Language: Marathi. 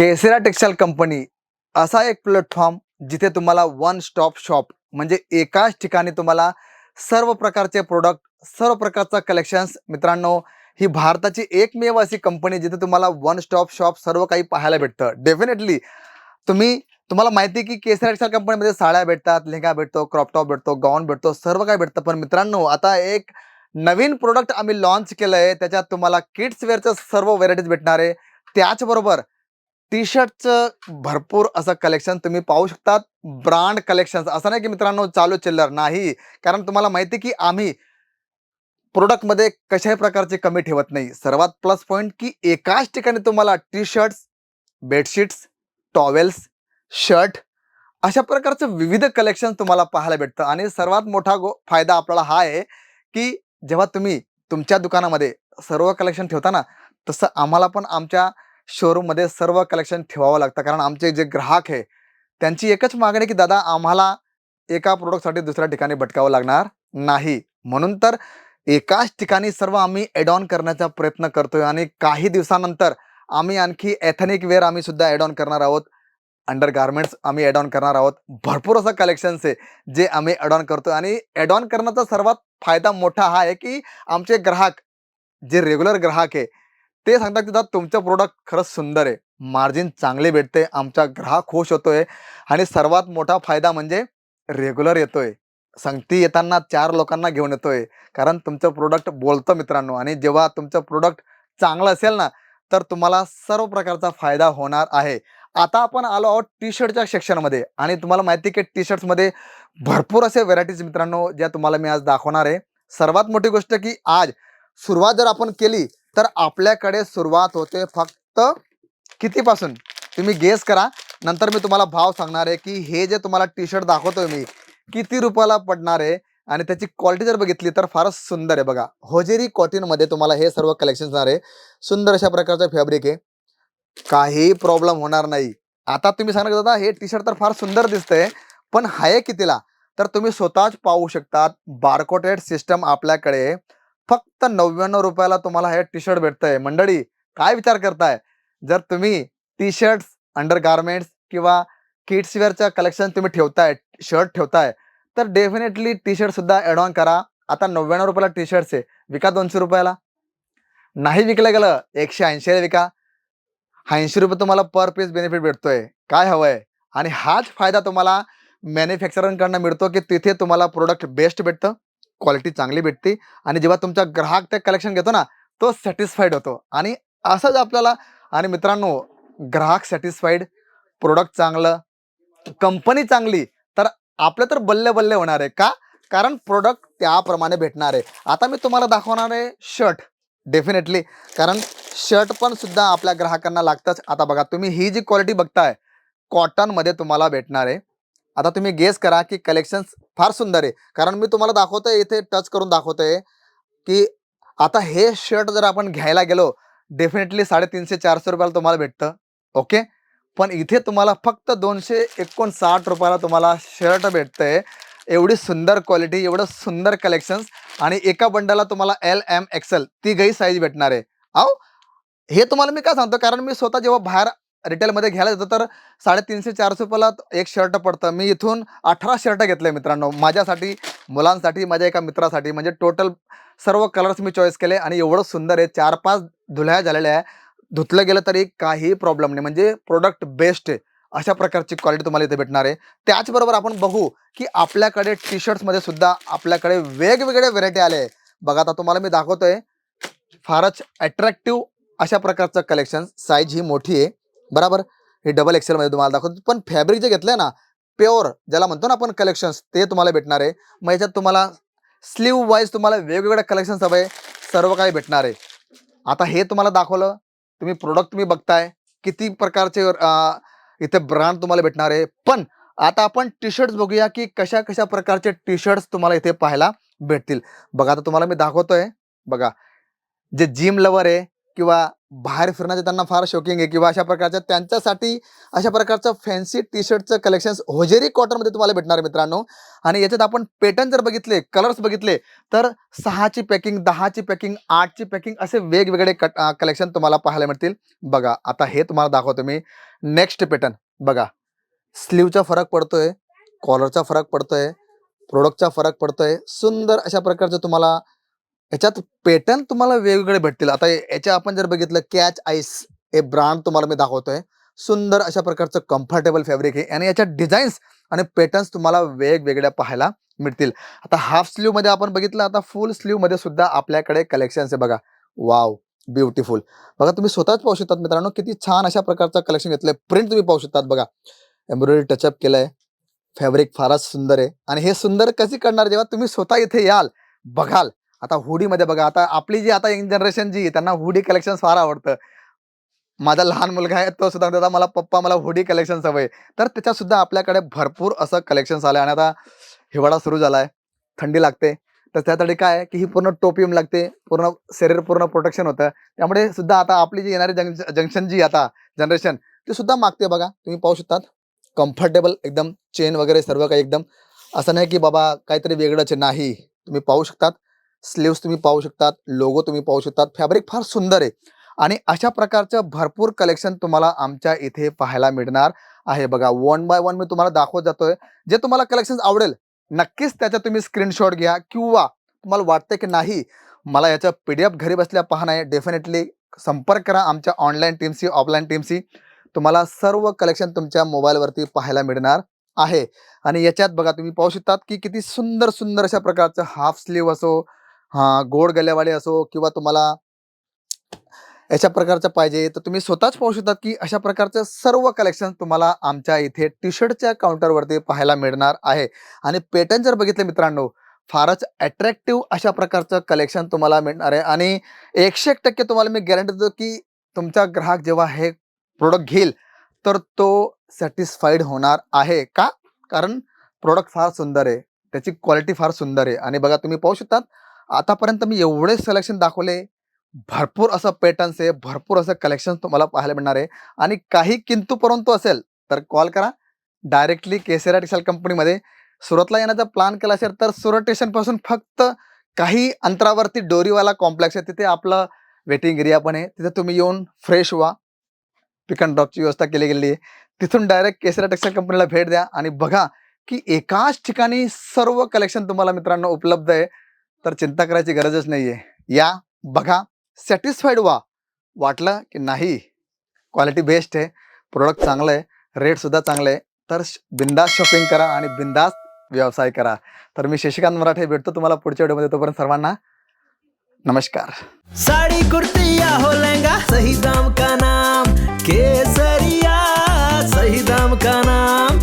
केसरा टेक्सटाईल कंपनी असा एक प्लॅटफॉर्म जिथे तुम्हाला वन स्टॉप शॉप म्हणजे एकाच ठिकाणी तुम्हाला सर्व प्रकारचे प्रोडक्ट सर्व प्रकारचा कलेक्शन्स मित्रांनो ही भारताची एकमेव अशी कंपनी जिथे तुम्हाला वन स्टॉप शॉप सर्व काही पाहायला भेटतं. डेफिनेटली तुम्ही तुम्हाला माहिती आहे की केसरा टेक्सटाईल कंपनीमध्ये साड्या भेटतात लेहंगा भेटतो क्रॉपटॉप भेटतो गाऊन भेटतो सर्व काही भेटतं. पण मित्रांनो आता एक नवीन प्रोडक्ट आम्ही लॉन्च केलं आहे त्याच्यात तुम्हाला किड्स वेअरचं सर्व व्हेरायटीज भेटणार आहे. त्याचबरोबर टी शर्टचं भरपूर असं कलेक्शन तुम्ही पाहू शकतात. ब्रांड कलेक्शन असं नाही की मित्रांनो चालू चिल्लर नाही. कारण तुम्हाला माहिती आहे की आम्ही प्रोडक्टमध्ये कशाही प्रकारचे कमी ठेवत नाही. सर्वात प्लस पॉईंट की एकाच ठिकाणी तुम्हाला T shirts bedsheets towels shirt अशा प्रकारचं विविध कलेक्शन तुम्हाला पाहायला भेटतं. आणि सर्वात मोठा गो फायदा आपल्याला हा आहे की जेव्हा तुम्ही तुमच्या दुकानामध्ये सर्व कलेक्शन ठेवता ना तसं आम्हाला पण आमच्या शोरूममध्ये सर्व कलेक्शन ठेवावं लागतं. कारण आमचे जे ग्राहक आहे त्यांची एकच मागणी की दादा आम्हाला एका प्रोडक्टसाठी दुसऱ्या ठिकाणी भटकावं लागणार नाही. म्हणून तर एकाच ठिकाणी सर्व आम्ही ॲड ऑन करण्याचा प्रयत्न करतोय आणि काही दिवसानंतर आम्ही आणखी एथनिक वेअर आम्ही सुद्धा ॲड ऑन करणार आहोत. अंडर गार्मेंट्स आम्ही ॲड ऑन करणार आहोत. भरपूर असं कलेक्शन्स आहे जे आम्ही ॲड ऑन करतो आणि ॲड ऑन करण्याचा सर्वात फायदा मोठा हा आहे की आमचे ग्राहक जे रेग्युलर ग्राहक आहे ते सांगतात की दादा तुमचं प्रोडक्ट खरंच सुंदर आहे. मार्जिन चांगले भेटते आमचा ग्राहक खुश होतोय. आणि सर्वात मोठा फायदा म्हणजे रेग्युलर येतोय. संगती येताना चार लोकांना घेऊन येतोय. कारण तुमचं प्रोडक्ट बोलतं मित्रांनो. आणि जेव्हा तुमचं प्रोडक्ट चांगलं असेल ना तर तुम्हाला सर्व प्रकारचा फायदा होणार आहे. आता आपण आलो आहोत टी शर्टच्या सेक्शनमध्ये आणि तुम्हाला माहिती आहे की टी शर्ट्समध्ये भरपूर असे व्हेरायटीज मित्रांनो ज्या तुम्हाला मी आज दाखवणार आहे. सर्वात मोठी गोष्ट की आज सुरुवात जर आपण केली तर आपल्याकडे सुरुवात होते फक्त कितीपासून? तुम्ही गेस करा. नंतर मी तुम्हाला भाव सांगणार आहे की हे जे तुम्हाला टी शर्ट दाखवतोय मी किती रुपयाला पडणार आहे आणि त्याची क्वालिटी जर बघितली तर फारच सुंदर आहे बघा. होजेरी कॉटनमध्ये तुम्हाला हे सर्व कलेक्शन आहे. सुंदर अशा प्रकारचं फॅब्रिक आहे. काही प्रॉब्लेम होणार नाही. आता तुम्ही सांगणार दादा हे टी शर्ट तर फार सुंदर दिसतंय पण आहे कितीला? तर तुम्ही स्वतःच पाहू शकतात बारकोटेड सिस्टम आपल्याकडे. फक्त नव्याण्णव रुपयाला तुम्हाला हे टी शर्ट भेटतंय. मंडळी काय विचार करताय? जर तुम्ही टी शर्ट्स अंडर गार्मेंट्स किंवा किड्स वेअरचं कलेक्शन तुम्ही ठेवताय शर्ट ठेवताय तर डेफिनेटली टी शर्ट सुद्धा ॲड ऑन करा. आता नव्याण्णव रुपयाला टी शर्ट्स आहे. विका दोनशे रुपयाला. नाही विकलं गेलं एकशे ऐंशीला विका. ऐंशी रुपये तुम्हाला पर पीस बेनिफिट भेटतोय. काय हवंय? आणि हाच फायदा तुम्हाला मॅन्युफॅक्चरांकडनं मिळतो की तिथे तुम्हाला प्रोडक्ट बेस्ट भेटतं. क्वालिटी चांगली भेटते. आणि जेव्हा तुमचा ग्राहक ते कलेक्शन घेतो ना तो सॅटिस्फाईड होतो. आणि असंच आपल्याला आणि मित्रांनो ग्राहक सॅटिस्फाईड प्रोडक्ट चांगलं कंपनी चांगली तर आपलं तर बल्ले बल्ले होणार आहे. का? कारण प्रोडक्ट त्याप्रमाणे भेटणार आहे. आता मी तुम्हाला दाखवणार आहे शर्ट डेफिनेटली कारण शर्ट पण सुद्धा आपल्या ग्राहकांना लागतंच. आता बघा तुम्ही ही जी क्वालिटी बघताय कॉटनमध्ये तुम्हाला भेटणार आहे. आता तुम्ही गेस करा की कलेक्शन्स फार सुंदर आहे. कारण मी तुम्हाला दाखवतोय इथे टच करून दाखवतोय की आता हे शर्ट जर आपण घ्यायला गेलो डेफिनेटली साडेतीनशे चारशे रुपयाला तुम्हाला भेटतं. ओके पण इथे तुम्हाला फक्त दोनशे एकोणसाठ रुपयाला तुम्हाला शर्ट भेटतंय. एवढी सुंदर क्वालिटी एवढं सुंदर कलेक्शन्स आणि एका बंडला तुम्हाला एल एम एक्सेल गई साईज भेटणार आहे. अहो हे तुम्हाला मी काय सांगतो? कारण मी स्वतः जेव्हा बाहेर रिटेलमध्ये घ्यायला जातं तर साडेतीनशे चारशे रुपयाला एक शर्ट पडतं. मी इथून अठरा शर्ट घेतले मित्रांनो. माझ्यासाठी मुलांसाठी माझ्या एका मित्रासाठी. म्हणजे टोटल सर्व कलर्स मी चॉईस केले आणि एवढं सुंदर आहे. चार पाच धुल्या झालेल्या आहे. धुतलं गेलं तरी काही प्रॉब्लेम नाही. म्हणजे प्रोडक्ट बेस्ट आहे. अशा प्रकारची क्वालिटी तुम्हाला इथे भेटणार आहे. त्याचबरोबर आपण बघू की आपल्याकडे टी शर्ट्समध्ये सुद्धा आपल्याकडे वेगवेगळे व्हेरायटी आले बघा आता तुम्हाला मी दाखवतोय. फारच अट्रॅक्टिव्ह अशा प्रकारचं कलेक्शन साईज ही मोठी आहे. बरोबर? हे डबल एक्सेलमध्ये तुम्हाला दाखवतो. पण फॅब्रिक जे घेतलं ना प्युअर ज्याला म्हणतो ना आपण कलेक्शन्स ते तुम्हाला भेटणार आहे. मग याच्यात तुम्हाला स्लीव वाईज तुम्हाला वेगवेगळ्या कलेक्शन्स हवे सर्व काही भेटणार आहे. आता हे तुम्हाला दाखवलं तुम्ही प्रोडक्ट तुम्ही बघताय किती प्रकारचे इथे ब्रँड तुम्हाला भेटणार आहे. पण आता आपण टी शर्ट्स बघूया की कशा कशा प्रकारचे टी शर्ट्स तुम्हाला इथे पाहायला भेटतील. बघा आता तुम्हाला मी दाखवतोय. बघा जे जिम लवर आहे किंवा बाहेर फिरण्याचे त्यांना फार शौकिंग आहे. किंवा अशा प्रकारच्या त्यांच्यासाठी अशा प्रकारचं फॅन्सी टी शर्टचं कलेक्शन्स होजेरी कॉटनमध्ये तुम्हाला भेटणार मित्रांनो. आणि याच्यात आपण पॅटर्न जर बघितले कलर्स बघितले तर सहाची पॅकिंग दहाची पॅकिंग आठची पॅकिंग असे वेगवेगळे कट कलेक्शन तुम्हाला पाहायला मिळतील. बघा आता हे तुम्हाला दाखवतो मी. नेक्स्ट पॅटर्न बघा. स्लीवचा फरक पडतोय कॉलरचा फरक पडतोय प्रोडक्टचा फरक पडतोय. सुंदर अशा प्रकारचं तुम्हाला याच्यात पॅटर्न तुम्हाला वेगवेगळे भेटतील. आता याच्या आपण जर बघितलं कॅच आईस हे ब्रांड तुम्हाला मी दाखवतोय. सुंदर अशा प्रकारचं कम्फर्टेबल फॅब्रिक आहे आणि याच्यात डिझाईन्स आणि पॅटर्न्स तुम्हाला वेगवेगळ्या पाहायला मिळतील. आता हाफ स्लीवमध्ये आपण बघितलं आता फुल स्लीवमध्ये सुद्धा आपल्याकडे कलेक्शन्स आहे बघा. वाव ब्युटिफुल बघा तुम्ही स्वतःच पाहू शकतात मित्रांनो किती छान अशा प्रकारचं कलेक्शन घेतलंय. प्रिंट तुम्ही पाहू शकतात बघा. एम्ब्रॉयडरी टचअप केलंय. फॅब्रिक फारच सुंदर आहे. आणि हे सुंदर कशी करणार जेव्हा तुम्ही स्वतः इथे याल बघाल. आता हुडीमध्ये बघा आता आपली जी आता यंग जनरेशन जी आहे त्यांना हुडी कलेक्शन फार आवडतं. माझा लहान मुलगा आहे तो सुद्धा "दादा मला पप्पा मला हुडी कलेक्शन हवंय तर त्याच्यात सुद्धा आपल्याकडे भरपूर असं कलेक्शन्स आलं आणि आता हिवाळा सुरू झाला आहे थंडी लागते. तर त्यासाठी काय आहे की ही पूर्ण टोपी लागते पूर्ण शरीर पूर्ण प्रोटेक्शन होतं. त्यामुळे सुद्धा आता आपली जी येणारी जंक्श जंक्शन जी आता जनरेशन ती सुद्धा मागते बघा. तुम्ही पाहू शकतात कम्फर्टेबल एकदम चेन वगैरे सर्व काही एकदम. असं नाही की बाबा काहीतरी वेगळंच नाही. तुम्ही पाहू शकतात. स्लीव्स तुम्ही पाहू शकतात लोगो तुम्ही पाहू शकतात फॅब्रिक फार सुंदर आहे. आणि अशा प्रकारचं भरपूर कलेक्शन तुम्हाला आमच्या इथे पाहायला मिळणार आहे बघा. वन बाय वन मी तुम्हाला दाखवत जातोय. जे तुम्हाला कलेक्शन आवडेल नक्कीच त्याचा तुम्ही स्क्रीनशॉट घ्या किंवा तुम्हाला वाटतं की नाही मला याचं पी डी एफ घरी बसल्या पाहणं आहे डेफिनेटली संपर्क करा आमच्या ऑनलाईन टीमशी ऑफलाईन टीमशी तुम्हाला सर्व कलेक्शन तुमच्या मोबाईलवरती पाहायला मिळणार आहे. आणि याच्यात बघा तुम्ही पाहू शकतात की किती सुंदर सुंदर अशा प्रकारचं हाफ स्लीव असो हा गोड गल्यावाले असो किंवा तुम्हाला अशा प्रकारचं पाहिजे तर तुम्ही स्वतःच पाहू शकतात की अशा प्रकारचं सर्व कलेक्शन तुम्हाला आमच्या इथे टी शर्टच्या काउंटरवरती पाहायला मिळणार आहे. आणि पॅटर्न जर बघितलं मित्रांनो फारच अट्रॅक्टिव्ह अशा प्रकारचं कलेक्शन तुम्हाला मिळणार आहे. आणि एकशे एक टक्के तुम्हाला मी गॅरंटी देतो की तुमचा ग्राहक जेव्हा हे प्रोडक्ट घेईल तर तो सॅटिस्फाईड होणार आहे. का? कारण प्रोडक्ट फार सुंदर आहे. त्याची क्वालिटी फार सुंदर आहे. आणि बघा तुम्ही पाहू शकतात आतापर्यंत मी एवढे सिलेक्शन दाखवले. भरपूर असं पॅटर्न्स आहे भरपूर असं कलेक्शन तुम्हाला पाहायला मिळणार आहे. आणि काही किंतू परंतु असेल तर कॉल करा. डायरेक्टली केसेरा टेक्सटाईल कंपनीमध्ये सुरतला येण्याचा प्लॅन केला असेल तर सुरत स्टेशनपासून फक्त काही अंतरावरती डोरीवाला कॉम्प्लेक्स आहे. तिथे आपलं वेटिंग एरिया पण आहे. तिथे तुम्ही येऊन फ्रेश व्हा. पिक अँड ड्रॉपची व्यवस्था केली गेली आहे. तिथून डायरेक्ट केसरा टेक्सटाईल कंपनीला भेट द्या. आणि बघा की एकाच ठिकाणी सर्व कलेक्शन तुम्हाला मित्रांनो उपलब्ध आहे. तर चिंता करायची गरजच नाही आहे या बघा सॅटिस्फाईड व्हा. वाटलं की नाही क्वालिटी बेस्ट आहे. प्रोडक्ट चांगलं आहे रेटसुद्धा चांगलं आहे. तर बिंदास शॉपिंग करा आणि बिंदास व्यवसाय करा. तर मी शशिकांत मराठे भेटतो तुम्हाला पुढच्या व्हिडिओमध्ये तोपर्यंत सर्वांना नमस्कार. साड़ी कुर्ती या हो लहंगा सही दाम का नाम? केसरिया सही दाम का नाम?